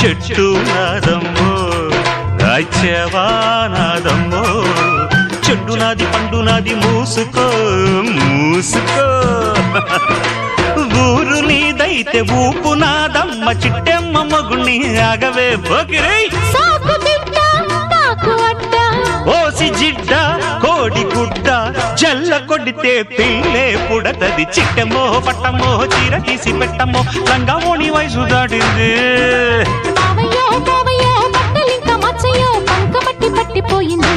చెట్టు నాదమ్మో రాజ్యవా నాదమ్మో చెట్టు నాది పండు నాది మూసుకో మూసుకో. నీదైతే ఊపు నాదమ్మ చిట్టెమ్మ మగుణ్ణి ఆగవే. పోకిరై ఓసి జిడ్డ కోడి గుడ్డ జల్ల కొడితే పిల్లే పుడతది చిట్టమో పట్టమో చీర తీసి పెట్టమో లంగామోని వయసు దాటింది. బావయ్యో బావయ్యో బట్టలింక మచ్చయ్యో పంక పట్టి పట్టిపోయింది.